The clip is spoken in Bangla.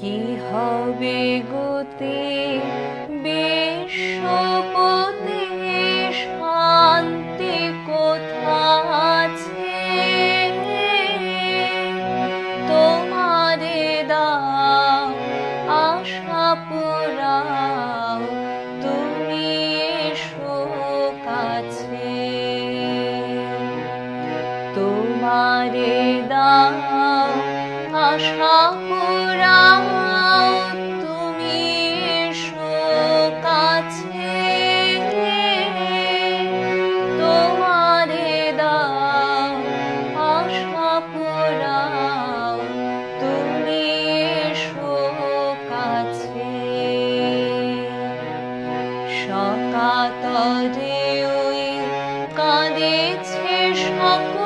কি হবে গতি? বিশ্বপতি শান্তি কোথা আছে তোমারে দাও, আশা পুরাও, তুমি এসো কাছে। তোমারে দাও, আশা পুরাও সকাতরে ওই কাঁদেছে সকলে